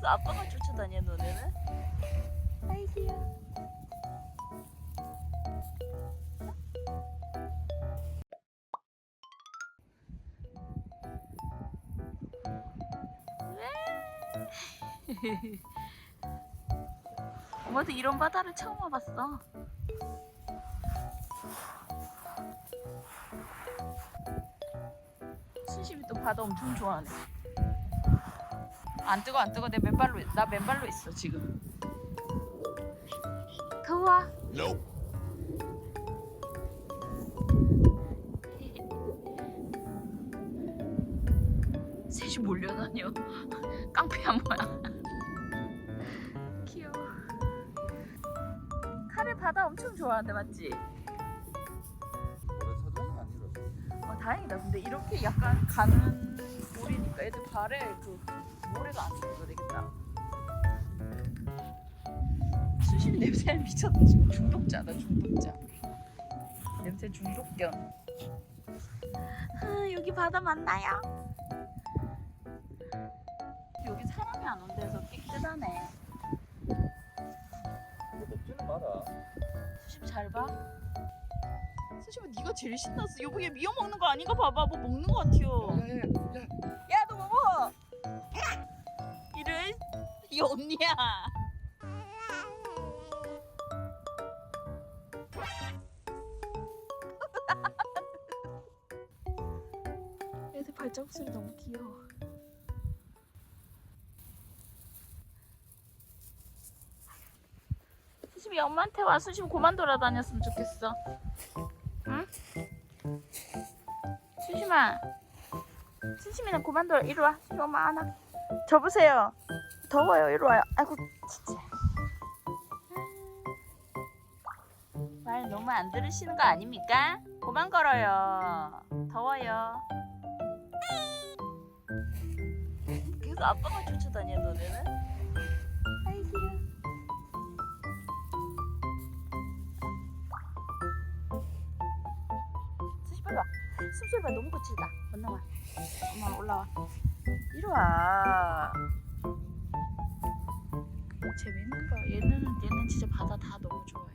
그래서 아빠가 쫓아다녀 너네는? 아이기야. 엄마도 이런 바다를 처음 와봤어. 순심이 또 바다 엄청 좋아하네. 안 뜨거 안 뜨거 내 맨발로 나 맨발로 있어 지금. 더워. Nope. 셋이 몰려다녀. 깡패야 뭐야. 귀여워. 카레 바다 엄청 좋아하는데 맞지? 어, 다행이다. 근데 이렇게 약간 가는 애들 발에 그 모래가 안 들어가 되겠다. 수심 냄새 미쳤다 지금 중독자다 중독자. 냄새 중독견. 아, 여기 바다 맞나요? 여기 사람이 안 온대서 깨끗하네. 뭐 먹지는 마라. 수심 잘 봐. 수심아 네가 제일 신났어. 여보 얘 미어 먹는 거 아닌가 봐봐. 뭐 먹는 거 같아요. 이 언니야. 애들 발자국 소리 너무 귀여워. 수심이 엄마한테 와. 수심 그만 돌아다녔으면 좋겠어. 응? 수심아. 수심이는 그만 돌아. 이리 와. 수심 엄마 안아. 접으세요. 더워요. 이리 와요. 아이고 진짜. 말 너무 안 들으시는 거 아닙니까? 그만 걸어요. 더워요. 계속 아빠가 쫓아다녀 너네는? 수시 빨리 와. 숨소리 봐 너무 거칠다. 건너와. 엄마 올라와. 이리 와. 재밌는 거. 얘는 얘는 진짜 바다 다 너무 좋아해.